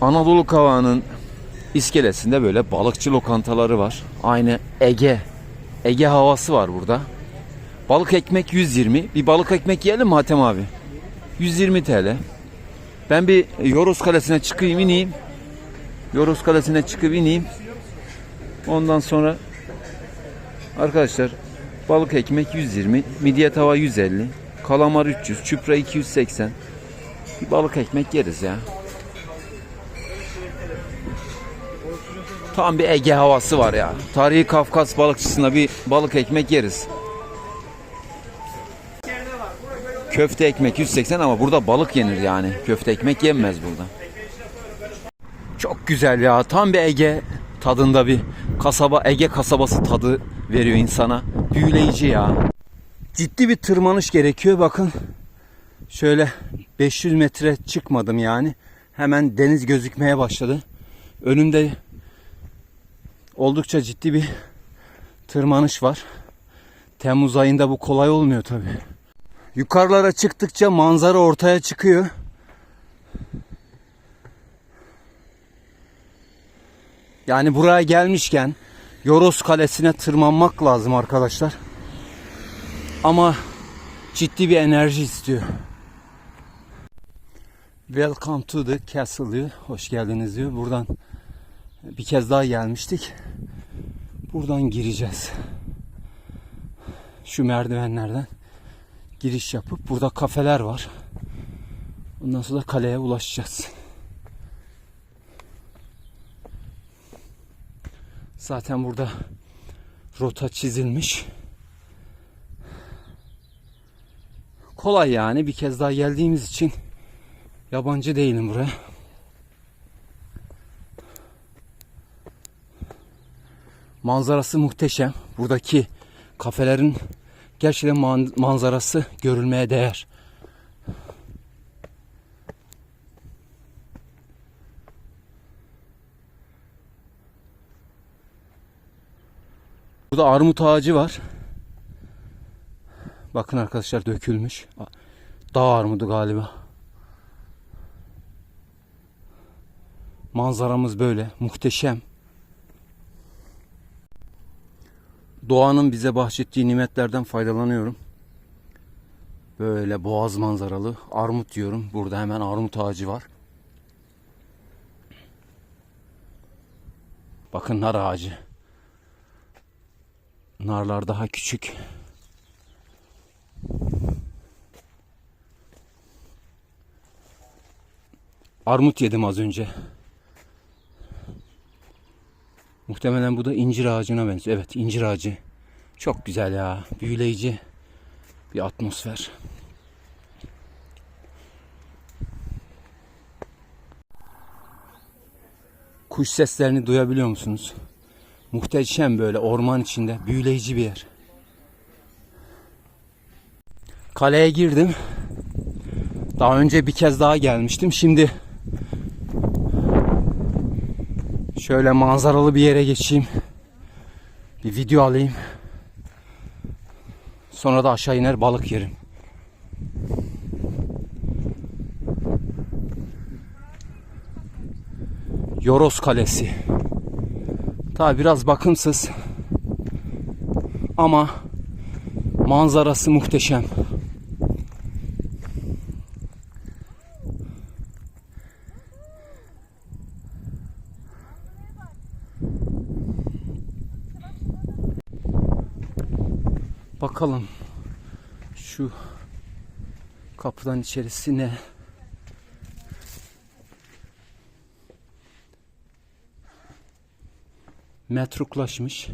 Anadolu Kavağı'nın iskelesinde böyle balıkçı lokantaları var. Aynı Ege. Ege havası var burada. Balık ekmek 120. Bir balık ekmek yiyelim mi Hatem abi? 120 TL. Ben bir Yoros Kalesi'ne çıkayım ineyim. Yoros Kalesi'ne çıkıp ineyim. Ondan sonra arkadaşlar balık ekmek 120, midye tava 150, kalamar 300, çupra 280. Bir balık ekmek yeriz ya. Tam bir Ege havası var ya. Tarihi Kafkas balıkçısına bir balık ekmek yeriz. Köfte ekmek 180 ama burada balık yenir yani. Köfte ekmek yenmez burada. Çok güzel ya. Tam bir Ege tadında bir kasaba, Ege kasabası tadı veriyor insana. Büyüleyici ya. Ciddi bir tırmanış gerekiyor. Bakın şöyle 500 metre çıkmadım yani. Hemen deniz gözükmeye başladı. Önümde oldukça ciddi bir tırmanış var. Temmuz ayında bu kolay olmuyor tabii. Yukarılara çıktıkça manzara ortaya çıkıyor. Yani buraya gelmişken Yoros Kalesi'ne tırmanmak lazım arkadaşlar. Ama ciddi bir enerji istiyor. Welcome to the castle diyor. Hoş geldiniz diyor. Buradan bir kez daha gelmiştik. Buradan gireceğiz. Şu merdivenlerden giriş yapıp burada kafeler var. Ondan sonra kaleye ulaşacağız. Zaten burada rota çizilmiş. Kolay yani bir kez daha geldiğimiz için yabancı değilim buraya. Manzarası muhteşem. Buradaki kafelerin gerçekten man- manzarası görülmeye değer. Burada armut ağacı var. Bakın arkadaşlar dökülmüş. Dağ armudu galiba. Manzaramız böyle muhteşem. Doğanın bize bahşettiği nimetlerden faydalanıyorum. Böyle boğaz manzaralı armut diyorum. Burada hemen armut ağacı var. Bakın nar ağacı. Narlar daha küçük. Armut yedim az önce. Muhtemelen bu da incir ağacına benziyor. Evet incir ağacı. Çok güzel ya. Büyüleyici bir atmosfer. Kuş seslerini duyabiliyor musunuz? Muhteşem böyle orman içinde büyüleyici bir yer. Kaleye girdim. Daha önce bir kez daha gelmiştim. Şimdi şöyle manzaralı bir yere geçeyim. Bir video alayım. Sonra da aşağı iner balık yerim. Yoros Kalesi. Tabi biraz bakımsız. Ama manzarası muhteşem. Bakalım şu kapıdan içerisi ne? Metruklaşmış.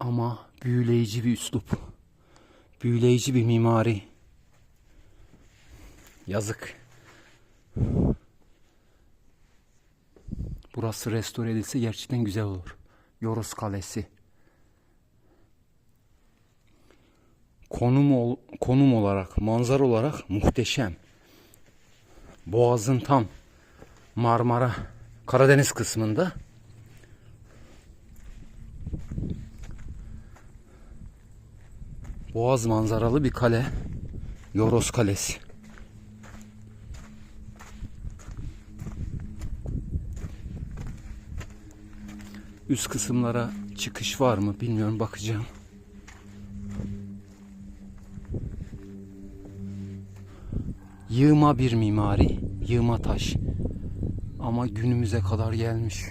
Ama büyüleyici bir üslup. Büyüleyici bir mimari. Yazık. Burası restore edilse gerçekten güzel olur. Yoros Kalesi. Konum ol- konum olarak, manzara olarak muhteşem. Boğazın tam Marmara Karadeniz kısmında. Boğaz manzaralı bir kale. Yoros Kalesi. Üst kısımlara çıkış var mı bilmiyorum bakacağım. Yığma bir mimari, yığma taş. Ama günümüze kadar gelmiş.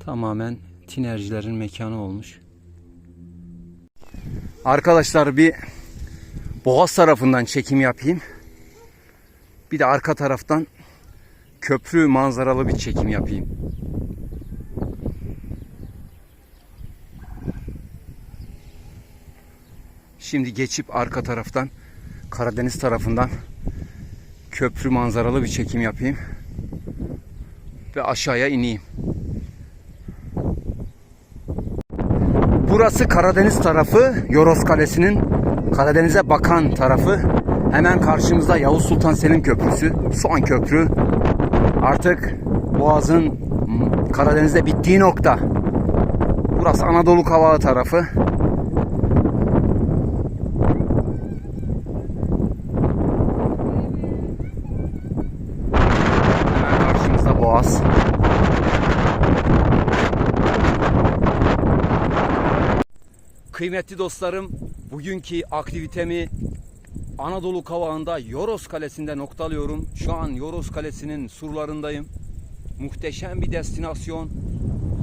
Tamamen tinercilerin mekanı olmuş. Arkadaşlar bir Boğaz tarafından çekim yapayım. Bir de arka taraftan köprü manzaralı bir çekim yapayım. Şimdi geçip arka taraftan Karadeniz tarafından köprü manzaralı bir çekim yapayım. Ve aşağıya ineyim. Burası Karadeniz tarafı, Yoros Kalesi'nin Karadeniz'e bakan tarafı. Hemen karşımızda Yavuz Sultan Selim Köprüsü, son köprü. Artık Boğaz'ın Karadeniz'de bittiği nokta. Burası Anadolu Kavağı tarafı. Karşımızda Boğaz. Kıymetli dostlarım, bugünkü aktivitemi Anadolu Kavağı'nda Yoros Kalesi'nde noktalıyorum. Şu an Yoros Kalesi'nin surlarındayım. Muhteşem bir destinasyon.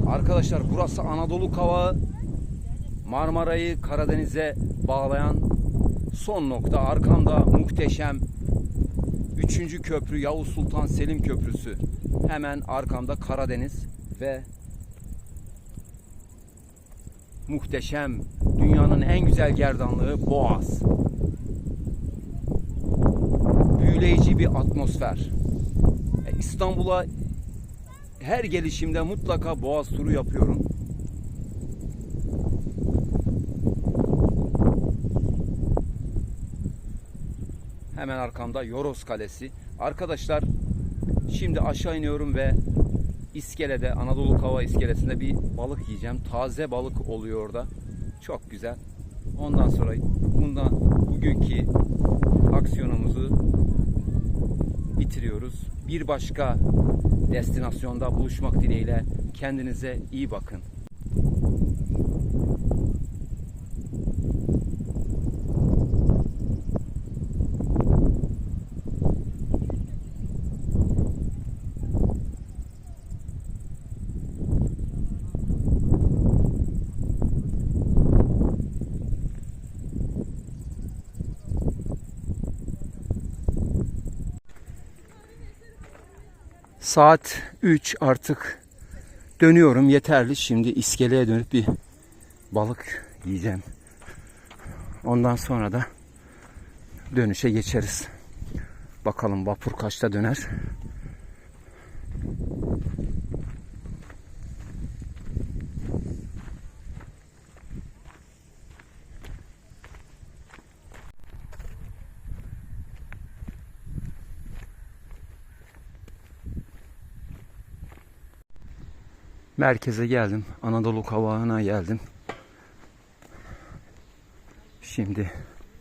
Arkadaşlar burası Anadolu Kavağı. Marmara'yı Karadeniz'e bağlayan son nokta. Arkamda muhteşem 3. köprü Yavuz Sultan Selim Köprüsü. Hemen arkamda Karadeniz ve muhteşem dünyanın en güzel gerdanlığı Boğaz. Büyüleyici bir atmosfer. E, İstanbul'a her gelişimde mutlaka Boğaz turu yapıyorum. Hemen arkamda Yoros Kalesi. Arkadaşlar şimdi aşağı iniyorum ve İskele'de Anadolu Kava iskelesinde bir balık yiyeceğim. Taze balık oluyor orada. Çok güzel. Ondan sonra bundan bugünkü aksiyonumuzu bitiriyoruz. Bir başka destinasyonda buluşmak dileğiyle kendinize iyi bakın. Saat 3 artık dönüyorum yeterli. Şimdi iskeleye dönüp bir balık yiyeceğim. Ondan sonra da dönüşe geçeriz. Bakalım vapur kaçta döner. Merkeze geldim. Anadolu Kavağı'na geldim. Şimdi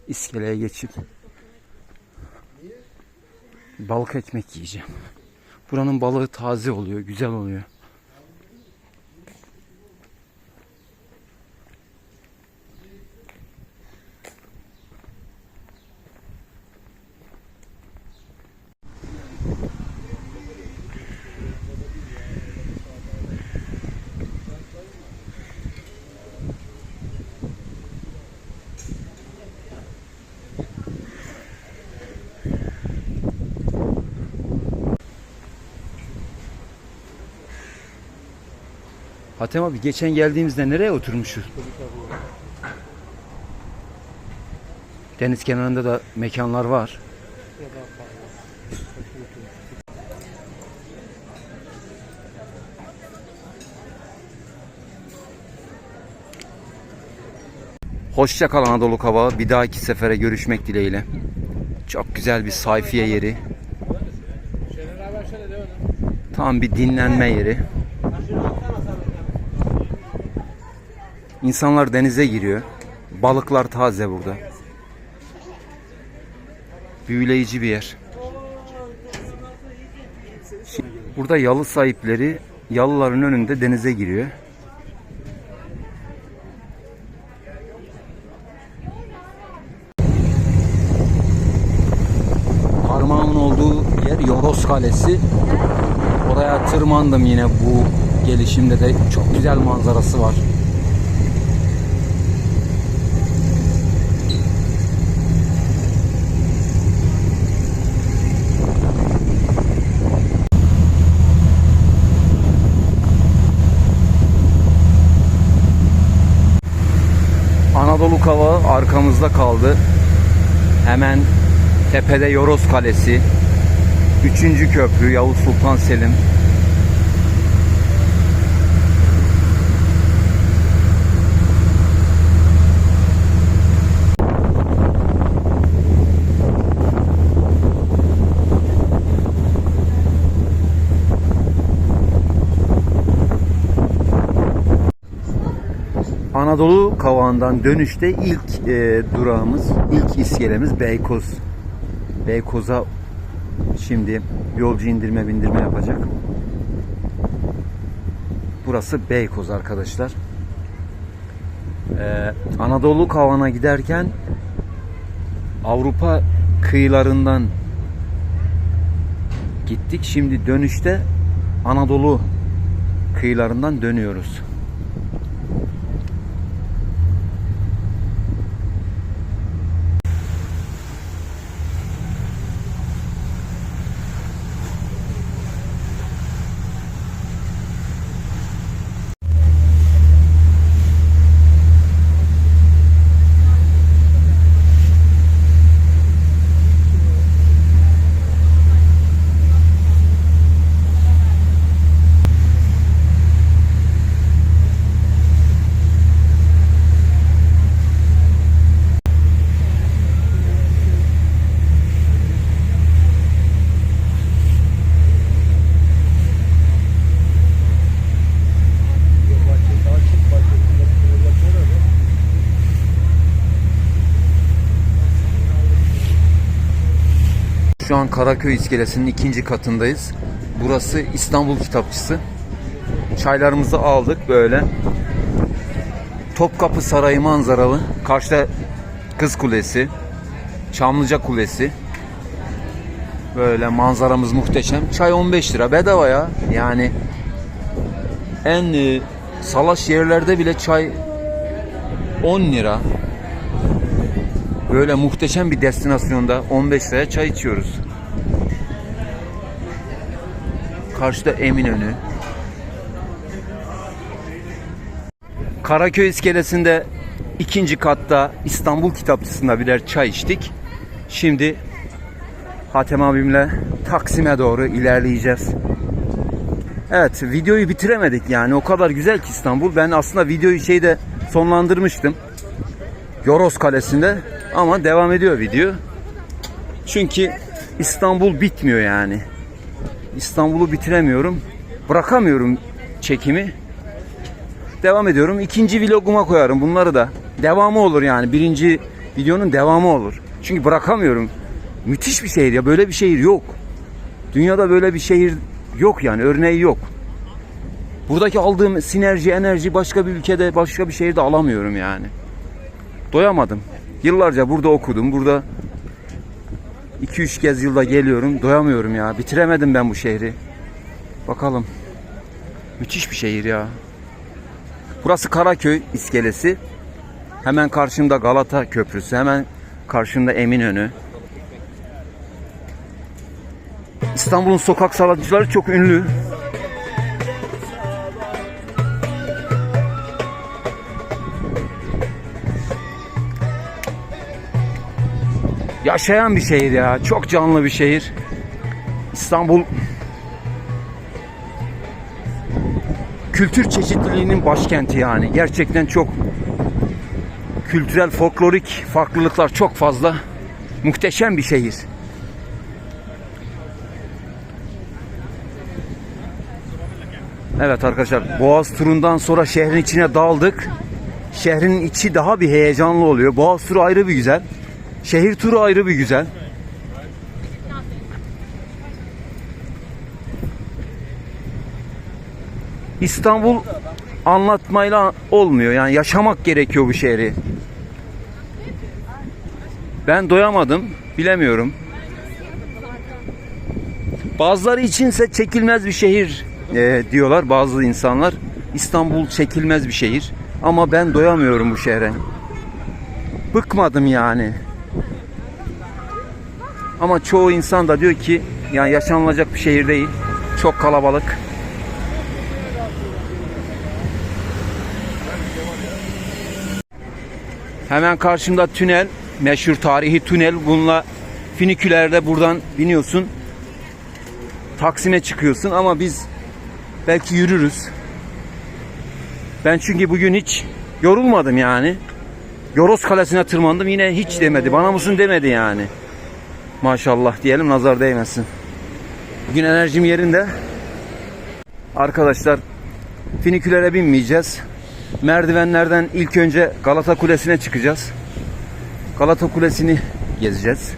iskeleye geçip balık ekmek yiyeceğim. Buranın balığı taze oluyor, güzel oluyor. Hatem abi geçen geldiğimizde nereye oturmuşuz? Deniz kenarında da mekanlar var. Hoşça kal Anadolu Kavağı. Bir dahaki sefere görüşmek dileğiyle. Çok güzel bir sayfiye yeri. Tam bir dinlenme yeri. İnsanlar denize giriyor. Balıklar taze burada. Büyüleyici bir yer. Burada yalı sahipleri yalıların önünde denize giriyor. Parmağımın olduğu yer Yoros Kalesi. Oraya tırmandım yine bu gelişimde de çok güzel manzarası var. Anadolu Kavağı arkamızda kaldı. Hemen tepede Yoros Kalesi. Üçüncü köprü Yavuz Sultan Selim. Anadolu Kavağı'ndan dönüşte ilk e, durağımız, ilk iskelemiz Beykoz. Beykoz'a şimdi yolcu indirme bindirme yapacak. Burası Beykoz arkadaşlar. Ee, Anadolu Kavağı'na giderken Avrupa kıyılarından gittik. Şimdi dönüşte Anadolu kıyılarından dönüyoruz. An Karaköy iskelesinin ikinci katındayız. Burası İstanbul Kitapçısı. Çaylarımızı aldık böyle. Topkapı Sarayı manzaralı. Karşıda Kız Kulesi. Çamlıca Kulesi. Böyle manzaramız muhteşem. Çay 15 lira bedava ya. Yani en e, salaş yerlerde bile çay 10 lira. Böyle muhteşem bir destinasyonda 15 liraya çay içiyoruz. Karşıda Eminönü. Karaköy iskelesinde ikinci katta İstanbul Kitapçısı'nda birer çay içtik. Şimdi Hatem abimle Taksim'e doğru ilerleyeceğiz. Evet videoyu bitiremedik yani o kadar güzel ki İstanbul. Ben aslında videoyu şeyde sonlandırmıştım. Yoros Kalesi'nde ama devam ediyor video. Çünkü İstanbul bitmiyor yani. İstanbul'u bitiremiyorum. Bırakamıyorum çekimi. Devam ediyorum. İkinci vloguma koyarım bunları da. Devamı olur yani. Birinci videonun devamı olur. Çünkü bırakamıyorum. Müthiş bir şehir ya. Böyle bir şehir yok. Dünyada böyle bir şehir yok yani. Örneği yok. Buradaki aldığım sinerji, enerji başka bir ülkede, başka bir şehirde alamıyorum yani. Doyamadım. Yıllarca burada okudum. Burada 2-3 kez yılda geliyorum. Doyamıyorum ya. Bitiremedim ben bu şehri. Bakalım. Müthiş bir şehir ya. Burası Karaköy iskelesi. Hemen karşımda Galata Köprüsü. Hemen karşımda Eminönü. İstanbul'un sokak sanatçıları çok ünlü. Yaşayan bir şehir ya. Çok canlı bir şehir. İstanbul kültür çeşitliliğinin başkenti yani. Gerçekten çok kültürel, folklorik farklılıklar çok fazla. Muhteşem bir şehir. Evet arkadaşlar Boğaz turundan sonra şehrin içine daldık. Şehrin içi daha bir heyecanlı oluyor. Boğaz turu ayrı bir güzel. Şehir turu ayrı bir güzel. İstanbul anlatmayla olmuyor. Yani yaşamak gerekiyor bu şehri. Ben doyamadım. Bilemiyorum. Bazıları içinse çekilmez bir şehir e, diyorlar bazı insanlar. İstanbul çekilmez bir şehir. Ama ben doyamıyorum bu şehre. Bıkmadım yani. Ama çoğu insan da diyor ki yani yaşanılacak bir şehir değil. Çok kalabalık. Hemen karşımda tünel, meşhur tarihi tünel. Bununla finikülerde buradan biniyorsun. Taksim'e çıkıyorsun ama biz belki yürürüz. Ben çünkü bugün hiç yorulmadım yani. Yoros Kalesi'ne tırmandım yine hiç demedi. Bana mısın demedi yani. Maşallah diyelim nazar değmesin. Bugün enerjim yerinde. Arkadaşlar finikülere binmeyeceğiz. Merdivenlerden ilk önce Galata Kulesi'ne çıkacağız. Galata Kulesi'ni gezeceğiz.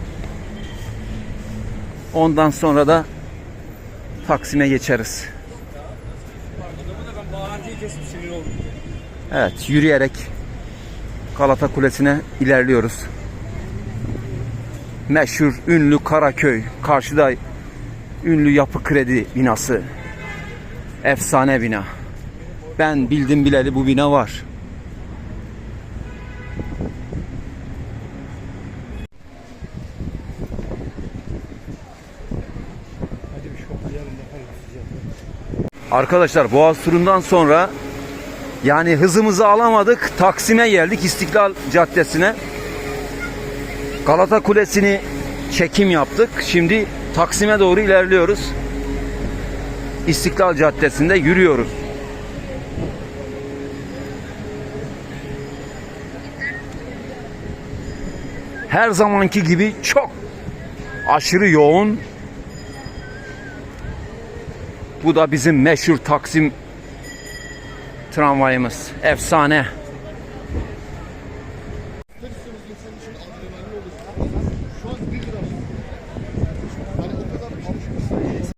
Ondan sonra da Taksim'e geçeriz. Evet, yürüyerek Galata Kulesi'ne ilerliyoruz. Meşhur, ünlü Karaköy. Karşıda ünlü yapı kredi binası. Efsane bina. Ben bildim bileli bu bina var. Arkadaşlar Boğaz turundan sonra yani hızımızı alamadık. Taksim'e geldik İstiklal Caddesi'ne. Galata Kulesi'ni çekim yaptık. Şimdi Taksim'e doğru ilerliyoruz. İstiklal Caddesi'nde yürüyoruz. Her zamanki gibi çok aşırı yoğun. Bu da bizim meşhur Taksim tramvayımız. Efsane.